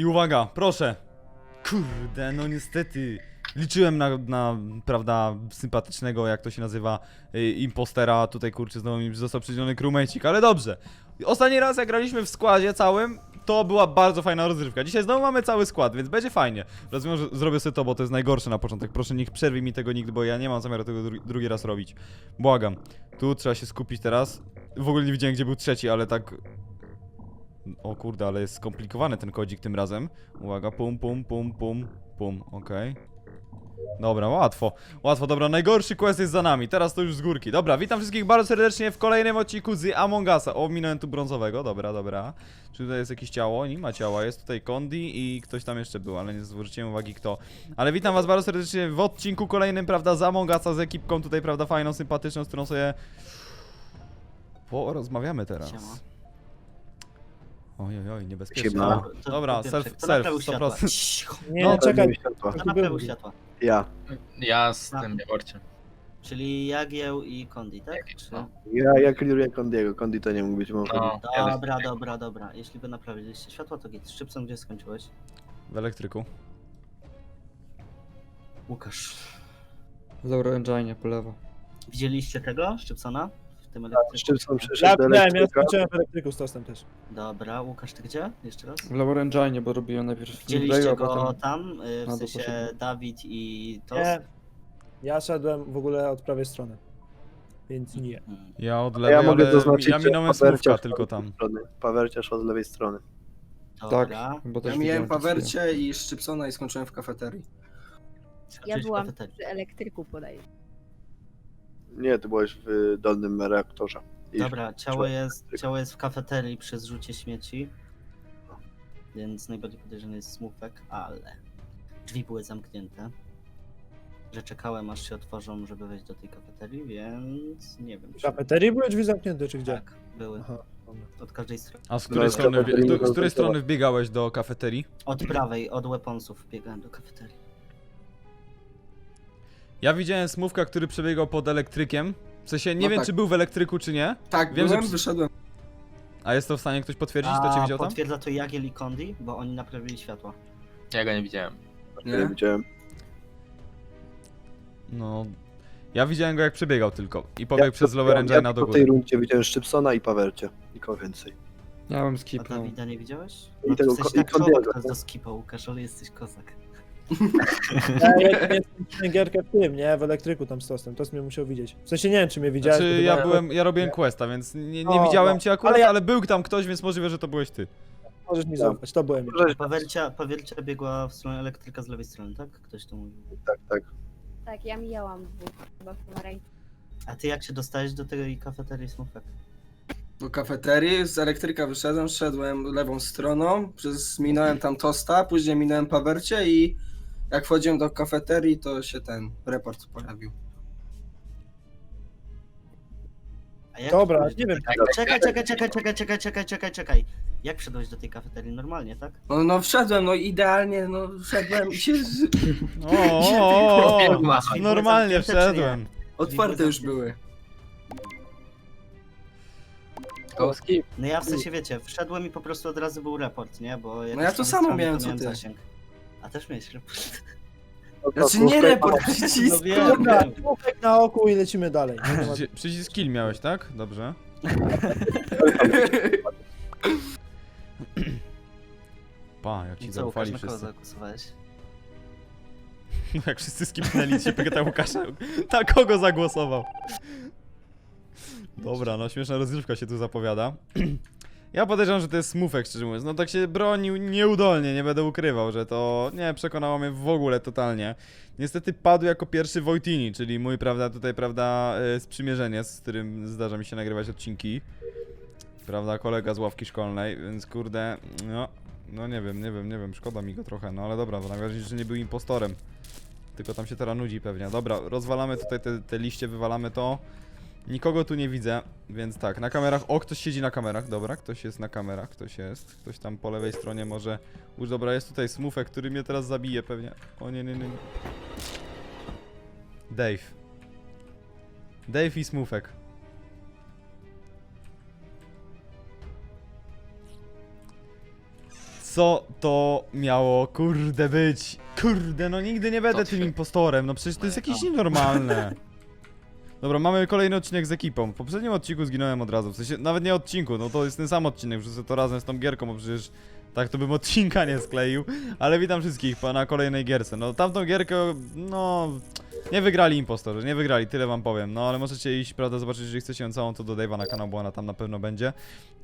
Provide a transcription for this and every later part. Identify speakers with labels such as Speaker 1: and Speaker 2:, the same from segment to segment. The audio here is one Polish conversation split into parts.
Speaker 1: I uwaga, proszę. Kurde, no niestety. Liczyłem na, na, prawda, sympatycznego, jak to się nazywa, y, impostera. Tutaj, kurczę, znowu mi został przydzielony crewmate'ik, ale dobrze. Ostatni raz, jak graliśmy w składzie całym, to była bardzo fajna rozrywka. Dzisiaj znowu mamy cały skład, więc będzie fajnie. Rozumiem, że zrobię sobie to, bo to jest najgorsze na początek. Proszę, niech przerwij mi tego nigdy, bo ja nie mam zamiaru tego dru drugi raz robić. Błagam. Tu trzeba się skupić teraz. W ogóle nie widziałem, gdzie był trzeci, ale tak... O kurde, ale jest skomplikowany ten kodzik tym razem. Uwaga, pum, pum, pum, pum, pum, okej. Dobra, łatwo, łatwo, dobra, najgorszy quest jest za nami, teraz to już z górki. Dobra, witam wszystkich bardzo serdecznie w kolejnym odcinku z Among Usa. O, minąłem tu brązowego, dobra, dobra. Czy tutaj jest jakieś ciało? Nie ma ciała, jest tutaj Kondi i ktoś tam jeszcze był, ale nie zwróciłem uwagi kto. Ale witam was bardzo serdecznie w odcinku kolejnym, prawda, z Among Usa, z ekipką tutaj, prawda, fajną, sympatyczną, z którą sobie... Porozmawiamy teraz. Oj, oj, oj, niebezpiecznie.
Speaker 2: Siema.
Speaker 1: Dobra,
Speaker 3: To
Speaker 1: Dobra,
Speaker 3: po pierwsze,
Speaker 1: self,
Speaker 3: kto
Speaker 1: self,
Speaker 3: naprawił światła?
Speaker 1: 100%.
Speaker 3: Cicho.
Speaker 4: Nie,
Speaker 1: No,
Speaker 4: czekaj.
Speaker 2: światła.
Speaker 3: Kto naprawił światła?
Speaker 2: Ja.
Speaker 5: Ja z tym Jaworciem.
Speaker 3: Czyli Jagieł i Kondi, tak? Czy...
Speaker 5: No.
Speaker 2: Ja, ja clearuję Kondiego. Kondi to nie mógł być może.
Speaker 5: No, ja
Speaker 3: Dobra, dobra, dobra. Jeśli wy naprawiliście światła, to git. Szczypcą, gdzie skończyłeś?
Speaker 1: W elektryku.
Speaker 3: Łukasz.
Speaker 6: Engine po lewo.
Speaker 3: Widzieliście tego, Szczypcona? Tym elektryku?
Speaker 2: Szczypson
Speaker 4: Ja wiem, ja skończyłem w elektryku z tostem też.
Speaker 3: Dobra, Łukasz, ty gdzie? Jeszcze raz?
Speaker 6: W Engine, bo robiłem najpierw
Speaker 3: Widzieliście
Speaker 6: a
Speaker 3: go
Speaker 6: potem...
Speaker 3: tam? y, W
Speaker 6: to
Speaker 3: sensie
Speaker 6: poszedłem.
Speaker 3: Dawid i Tos?
Speaker 4: Nie. Ja szedłem w ogóle od prawej strony. Więc nie.
Speaker 3: Hmm.
Speaker 1: Ja od
Speaker 2: A
Speaker 1: lewej,
Speaker 2: Ja mogę
Speaker 1: ale
Speaker 2: zaznaczyć,
Speaker 1: ja minąłem
Speaker 2: Pawercia
Speaker 1: słówka tylko
Speaker 2: z
Speaker 1: tam.
Speaker 2: lewej strony. Pawercia szła z lewej strony.
Speaker 3: Dobra.
Speaker 6: Tak, bo też
Speaker 7: Ja miałem
Speaker 6: widziałem to
Speaker 7: Pawercie i Szczypsona i skończyłem w kafeterii.
Speaker 8: Ja
Speaker 3: Skończyłeś w
Speaker 8: byłam
Speaker 3: kafeterii.
Speaker 8: przy elektryku podaję.
Speaker 2: Nie, ty byłeś w dolnym reaktorze. I
Speaker 3: Dobra, ciało jest, ciało jest w kafeterii przy zrzucie śmieci. Więc najbardziej podejrzany jest smówek, ale drzwi były zamknięte. Że czekałem aż się otworzą, żeby wejść do tej kafeterii, więc nie wiem.
Speaker 4: W
Speaker 3: Czy...
Speaker 4: kafeterii były drzwi zamknięte, czy gdzie?
Speaker 3: Tak, były.
Speaker 4: Aha, dobra.
Speaker 3: Od każdej strony.
Speaker 1: A z której, strony,
Speaker 2: mogą
Speaker 1: z której strony wbiegałeś do kafeterii?
Speaker 3: Od prawej, od weaponsów biegałem do kafeterii.
Speaker 1: Ja widziałem smówka, który przebiegał pod elektrykiem. W sensie nie
Speaker 7: No
Speaker 1: wiem,
Speaker 7: tak.
Speaker 1: czy był w elektryku, czy nie.
Speaker 7: Tak,
Speaker 1: Wiem, że
Speaker 7: byłem,
Speaker 1: przy-
Speaker 7: wyszedłem.
Speaker 1: A jest to w stanie ktoś potwierdzić, to cię
Speaker 3: A
Speaker 1: widział tam?
Speaker 3: potwierdza to Jagiel i Kondi, bo oni naprawili światła.
Speaker 5: Ja go nie widziałem.
Speaker 2: nie
Speaker 7: Nie?
Speaker 2: widziałem.
Speaker 1: No. Ja widziałem go jak przebiegał tylko. I pobiegł przez Lower
Speaker 2: ja,
Speaker 1: Engine'a
Speaker 2: ja
Speaker 1: do
Speaker 2: po tej
Speaker 1: góry.
Speaker 2: rundzie widziałem Szczypsona i Pawercie. Nikogo więcej.
Speaker 6: Ja bym
Speaker 3: A
Speaker 6: skipnął.
Speaker 3: Dawida nie widziałeś?
Speaker 2: I
Speaker 3: No to
Speaker 2: tego
Speaker 3: jesteś
Speaker 2: ko- i
Speaker 3: tak
Speaker 2: Kondiego,
Speaker 3: to
Speaker 2: tak?
Speaker 3: do skipa, Łukasz, ale jesteś kozak.
Speaker 4: Ja, skończyłem gierkę w tym, nie? W elektryku tam z tostem. Tost mnie musiał widzieć. W sensie nie wiem, czy mnie widziałeś.
Speaker 1: Znaczy,
Speaker 4: bo
Speaker 1: ja
Speaker 4: chyba-
Speaker 1: byłem, ja robiłem questa, więc nie, nie
Speaker 4: O,
Speaker 1: widziałem
Speaker 4: no.
Speaker 1: cię akurat, ale,
Speaker 4: Ale ja-
Speaker 1: był tam ktoś, więc możliwe, że to byłeś ty.
Speaker 4: Możesz mi zaufać, to byłem. ja.
Speaker 3: Pawelcia, Pawelcia biegła w stronę elektryka z lewej strony, tak? Ktoś to mówił.
Speaker 2: Tak, tak.
Speaker 8: Tak, ja mijałam dwóch chyba w pomarańczy.
Speaker 3: A ty jak się dostałeś do tej kafeterii Smurfek?
Speaker 7: Do kafeterii, z elektryka wyszedłem, szedłem lewą stroną, przez, minąłem tam tosta, później minąłem Pawercie i jak wchodziłem do kafeterii, to się ten report pojawił.
Speaker 3: A jak
Speaker 4: Dobra,
Speaker 3: wszedłeś
Speaker 4: nie
Speaker 3: do
Speaker 4: wiem.
Speaker 3: tej- Czekaj, czekaj, czekaj, czekaj, czekaj, czekaj, czekaj, czekaj. Jak wszedłeś do tej kafeterii? Normalnie, tak?
Speaker 7: No, no wszedłem, no idealnie, no wszedłem i się... z-
Speaker 1: O, o, o, o,
Speaker 3: były
Speaker 1: normalnie wszedłem.
Speaker 7: Otwarte już były.
Speaker 3: No ja w sensie wiecie, wszedłem i po prostu od razu był report, nie? Bo jak
Speaker 7: No ja
Speaker 3: już
Speaker 7: to
Speaker 3: tam
Speaker 7: samo miałem,
Speaker 3: to
Speaker 7: co ty.
Speaker 3: zasięg. A też miałeś report.
Speaker 2: No
Speaker 7: Znaczy nie report, przycisk,
Speaker 3: No wiem,
Speaker 7: kurwa.
Speaker 3: wiem.
Speaker 4: Na oku i lecimy dalej. Nie ma-
Speaker 1: Przycisk kill miałeś, tak? Dobrze. Pa, jak ci
Speaker 3: co, Łukasz,
Speaker 1: zaufali
Speaker 3: na kogo
Speaker 1: wszyscy.
Speaker 3: zagłosowałeś?
Speaker 1: No jak wszyscy skipnęli, się pyta Łukasza, na kogo zagłosował? Dobra, no śmieszna rozgrywka się tu zapowiada. Ja podejrzewam, że to jest smufek, szczerze mówiąc. No tak się bronił nieudolnie, nie będę ukrywał, że to nie przekonało mnie w ogóle totalnie. Niestety padł jako pierwszy Wojtini, czyli mój, prawda, tutaj, prawda, e, sprzymierzenie, z którym zdarza mi się nagrywać odcinki. Prawda, kolega z ławki szkolnej, więc kurde, no, no nie wiem, nie wiem, nie wiem, szkoda mi go trochę, no ale dobra, najważniejsze, że nie był impostorem. Tylko tam się teraz nudzi pewnie. Dobra, rozwalamy tutaj te, te liście, wywalamy to. Nikogo tu nie widzę, więc tak, na kamerach. O, ktoś siedzi na kamerach, dobra, ktoś jest na kamerach, ktoś jest. Ktoś tam po lewej stronie może. Już dobra, jest tutaj smufek, który mnie teraz zabije pewnie. O nie, nie, nie. Dave. Dave i smufek. Co to miało kurde być? Kurde, no nigdy nie będę tym
Speaker 5: ty?
Speaker 1: impostorem, no przecież to jest jakieś nienormalne. Dobra, mamy kolejny odcinek z ekipą. W poprzednim odcinku zginąłem od razu, w sensie nawet nie odcinku, no to jest ten sam odcinek, wrzucę to razem z tą gierką, bo przecież tak to bym odcinka nie skleił. Ale witam wszystkich na kolejnej gierce. No tamtą gierkę, no nie wygrali impostorzy, nie wygrali, tyle wam powiem. No ale możecie iść, prawda, zobaczyć, jeżeli chcecie ją całą, to do Dave'a na kanał, bo ona tam na pewno będzie.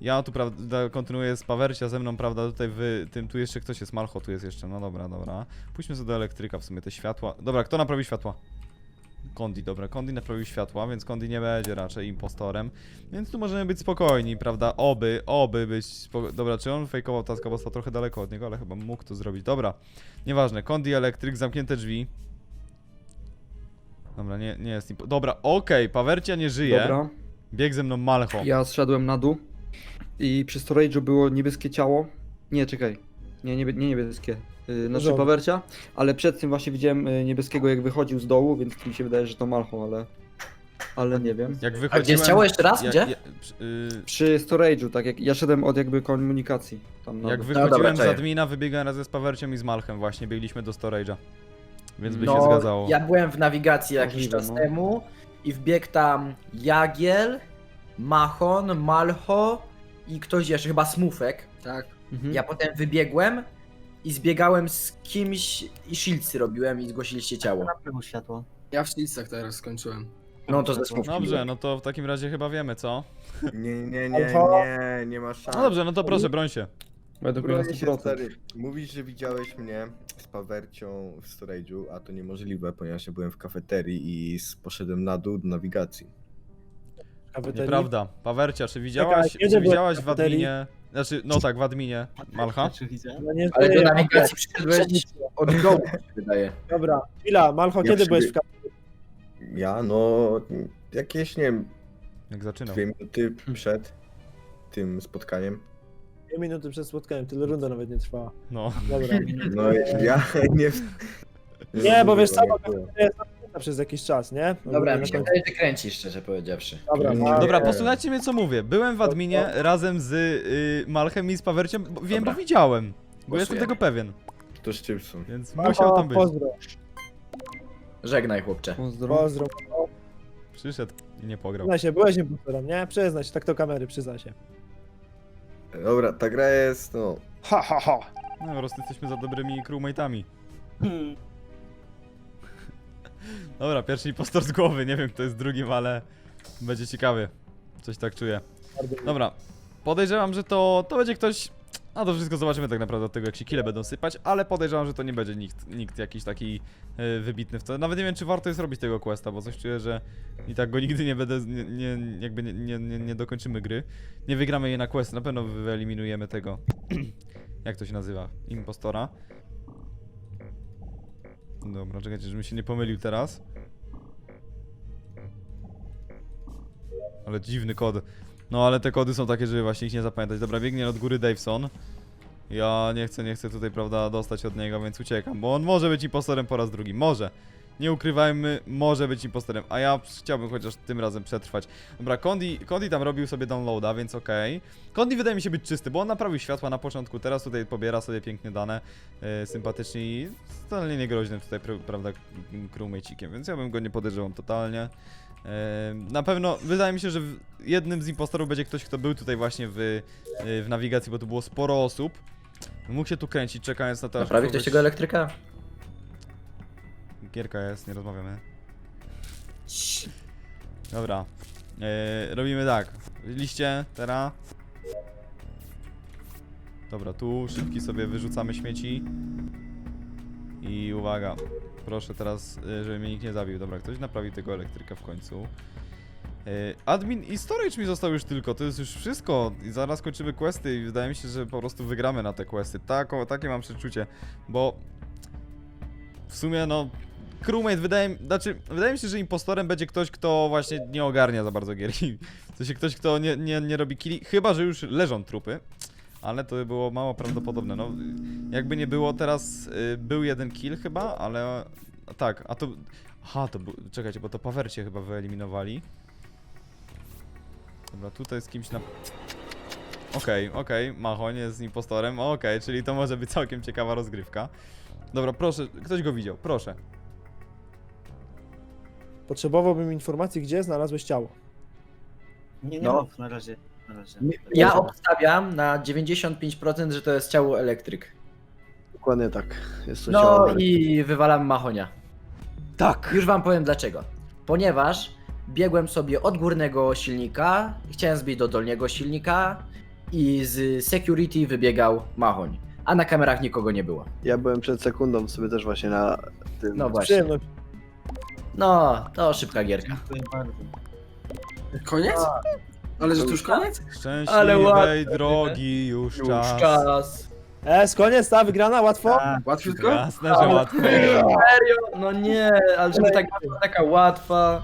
Speaker 1: Ja tu, prawda, kontynuuję z Pawercia ze mną, prawda, tutaj w tym, tu jeszcze ktoś jest, Malcho tu jest jeszcze, no dobra, dobra. Pójdźmy sobie do elektryka w sumie, te światła. Dobra, kto naprawi światła? Kondi, dobra, Kondi naprawił światła, więc Kondi nie będzie raczej impostorem. Więc tu możemy być spokojni, prawda? Oby, oby być. Dobra, czy on fejkował taska, bo stał trochę daleko od niego, ale chyba mógł to zrobić. Dobra, nieważne. Kondi, elektryk, zamknięte drzwi. Dobra, nie, nie jest impo... Dobra, okej, Pawercia nie żyje.
Speaker 6: Dobra.
Speaker 1: Bieg ze mną Malcho.
Speaker 6: Ja zszedłem na dół i przy storage'u było niebieskie ciało. Nie, czekaj. Nie, niebie, nie niebieskie. Yy, znaczy. Pawercia, ale przed tym właśnie widziałem y, niebieskiego jak wychodził z dołu, więc mi się wydaje, że to Malcho, ale... Ale nie wiem.
Speaker 1: Jak
Speaker 9: A
Speaker 1: wychodziłem...
Speaker 9: gdzie jest ciało jeszcze raz? Gdzie?
Speaker 1: ja- przy- y,
Speaker 6: Przy storage'u, tak jak ja szedłem od jakby komunikacji. Tam na
Speaker 1: Jak
Speaker 6: dół.
Speaker 1: wychodziłem
Speaker 9: dobra,
Speaker 1: z
Speaker 9: czaję.
Speaker 1: admina, wybiegałem razem z Pawerciem i z Malchem właśnie, biegliśmy do storage'a. Więc by się
Speaker 9: No,
Speaker 1: zgadzało.
Speaker 9: ja byłem w nawigacji jakiś
Speaker 6: Możliwe,
Speaker 9: czas
Speaker 6: no.
Speaker 9: temu i wbiegł tam Jagiel, Machon, Malcho i ktoś jeszcze, chyba Smufek.
Speaker 7: Tak.
Speaker 6: Mhm.
Speaker 9: Ja potem wybiegłem i zbiegałem z kimś i shieldsy robiłem i zgłosiliście ciało.
Speaker 3: Naprawił światło.
Speaker 7: Ja w Sznicach teraz skończyłem.
Speaker 9: No to ze Smufkiem.
Speaker 1: Dobrze, no to w takim razie chyba wiemy, co?
Speaker 10: Nie, nie, nie, nie, nie ma szans.
Speaker 1: No dobrze, no to proszę, broń się.
Speaker 6: Według mnie na
Speaker 10: Bronię się,
Speaker 6: 100%.
Speaker 10: stary. Mówisz, że widziałeś mnie z Pawercią w storage'u, a to niemożliwe, ponieważ ja byłem w kafeterii i s- poszedłem na dół do nawigacji.
Speaker 1: Nieprawda. Pawercia, czy widziałaś,
Speaker 4: kiedy
Speaker 1: czy
Speaker 4: byłeś w
Speaker 1: widziałaś w
Speaker 4: kafeterii?
Speaker 1: adminie... Znaczy, no tak, w adminie Malcha?
Speaker 3: Czy?
Speaker 4: No nie
Speaker 9: Ale do
Speaker 4: żyje,
Speaker 9: nawigacji przyszedłeś od się wydaje.
Speaker 4: Dobra, chwila, Malcho,
Speaker 10: Ja
Speaker 4: kiedy
Speaker 10: przyby-
Speaker 4: byłeś w kafeterii?
Speaker 10: Ja, no, jakieś, nie wiem,
Speaker 1: Jak zaczynał.
Speaker 10: dwie minuty przed tym spotkaniem.
Speaker 4: Dwie minuty przed spotkaniem, tyle runda nawet nie trwała.
Speaker 1: No.
Speaker 4: Dobra.
Speaker 10: No, ja nie...
Speaker 4: Nie, bo wiesz,
Speaker 10: nie
Speaker 4: sama zamknięta przez jakiś czas, nie? No,
Speaker 9: Dobra, mi się wydaje, że kręcisz, szczerze powiedziawszy.
Speaker 4: Dobra,
Speaker 10: Nie.
Speaker 4: ma-
Speaker 1: Dobra, posłuchajcie mnie co mówię. Byłem w adminie razem z y, Malchem i z Pawerciem, bo, wiem, bo
Speaker 9: Dobra.
Speaker 1: widziałem. Bo jestem
Speaker 9: Głosujemy.
Speaker 1: tego pewien.
Speaker 10: To Szczypson.
Speaker 1: Więc
Speaker 4: Malcho,
Speaker 1: musiał tam być.
Speaker 4: Pozdro,
Speaker 9: Żegnaj, chłopcze.
Speaker 6: Pozdro.
Speaker 4: pozdro.
Speaker 1: Przyszedł i nie pograł.
Speaker 4: Przyznaj się, byłeś impostorem, nie? Przyznaj się, tak to kamery, przyznaj się.
Speaker 10: Dobra, ta gra jest, no...
Speaker 4: Ha, ha, ha.
Speaker 1: No po prostu jesteśmy za dobrymi crewmate'ami.
Speaker 3: Hmm.
Speaker 1: Dobra, pierwszy impostor z głowy, nie wiem kto jest drugim, ale będzie ciekawy. Coś tak czuję. Dobra, podejrzewam, że to, to będzie ktoś... A to wszystko zobaczymy tak naprawdę od tego, jak się kile będą sypać, ale podejrzewam, że to nie będzie nikt, nikt jakiś taki y, wybitny w to. Nawet nie wiem, czy warto jest robić tego questa, bo coś czuję, że i tak go nigdy nie będę, nie, nie, jakby nie, nie, nie, nie dokończymy gry. Nie wygramy jej na quest, na pewno wyeliminujemy tego, jak to się nazywa, impostora. Dobra, czekajcie, żebym się nie pomylił teraz. Ale dziwny kod. No ale te kody są takie, żeby właśnie ich nie zapamiętać. Dobra, biegnie od góry Daveson. Ja nie chcę, nie chcę tutaj, prawda, dostać od niego, więc uciekam, bo on może być impostorem po raz drugi. Może. Nie ukrywajmy, może być impostorem, a ja chciałbym chociaż tym razem przetrwać. Dobra, Kondi, Kondi tam robił sobie downloada, więc okej. Kondi wydaje mi się być czysty, bo on naprawił światła na początku, teraz tutaj pobiera sobie pięknie dane, yy, sympatycznie i totalnie niegroźnym tutaj, pr- prawda, crewmate'ikiem, więc ja bym go nie podejrzewał totalnie. Ehm, Na pewno wydaje mi się, że jednym z impostorów będzie ktoś, kto był tutaj właśnie w, y, w nawigacji, bo tu było sporo osób. Mógł się tu kręcić, czekając na to,
Speaker 9: Naprawi ktoś
Speaker 1: kogoś-
Speaker 9: tego elektryka?
Speaker 1: Gierka jest, nie rozmawiamy. Dobra. E, robimy tak. Liście, teraz. Dobra, tu szybki sobie wyrzucamy śmieci. I uwaga. Proszę teraz, e, żeby mnie nikt nie zabił. Dobra, ktoś naprawi tego elektryka w końcu. E, admin i storage mi został już tylko, to jest już wszystko. I zaraz kończymy questy i wydaje mi się, że po prostu wygramy na te questy. Tako, takie mam przeczucie, bo w sumie no crewmate wydaje mi, znaczy, wydaje mi się, że impostorem będzie ktoś, kto właśnie nie ogarnia za bardzo gier. W sensie ktoś, kto nie, nie, nie robi killi, chyba, że już leżą trupy. Ale to by było mało prawdopodobne. No, jakby nie było teraz, y, był jeden kill chyba, ale tak, a to, aha, to czekajcie, bo to Pawercie chyba wyeliminowali. Dobra, tutaj z kimś na... Okej, okej, Machoń jest impostorem, okej, czyli to może być całkiem ciekawa rozgrywka. Dobra, proszę, ktoś go widział, proszę.
Speaker 4: Potrzebowałbym informacji, gdzie znalazłeś ciało.
Speaker 3: Nie, nie
Speaker 9: No.
Speaker 3: mów na razie. Na razie.
Speaker 9: Ja obstawiam na 95%, że to jest ciało elektryk.
Speaker 2: Dokładnie tak. Jest to
Speaker 9: No
Speaker 2: ciało.
Speaker 9: i wywalam Machonia.
Speaker 1: Tak!
Speaker 9: Już wam powiem dlaczego. Ponieważ biegłem sobie od górnego silnika, chciałem zbić do dolnego silnika i z security wybiegał Machoń. A na kamerach nikogo nie było.
Speaker 2: Ja byłem przed sekundą sobie też właśnie na tym.
Speaker 9: No właśnie.
Speaker 4: Przyjemność.
Speaker 9: No, to szybka gierka.
Speaker 3: Dziękuję bardzo.
Speaker 7: Koniec? Ale że to już koniec?
Speaker 9: Ale
Speaker 1: Szczęśliwej drogi, już,
Speaker 9: Już
Speaker 1: czas.
Speaker 9: czas.
Speaker 4: Es, koniec, ta wygrana, łatwo?
Speaker 3: Tak,
Speaker 7: Łatwiutko?
Speaker 1: Jasne, że łatwo.
Speaker 9: Serio? No nie, ale żeby tak, taka łatwa.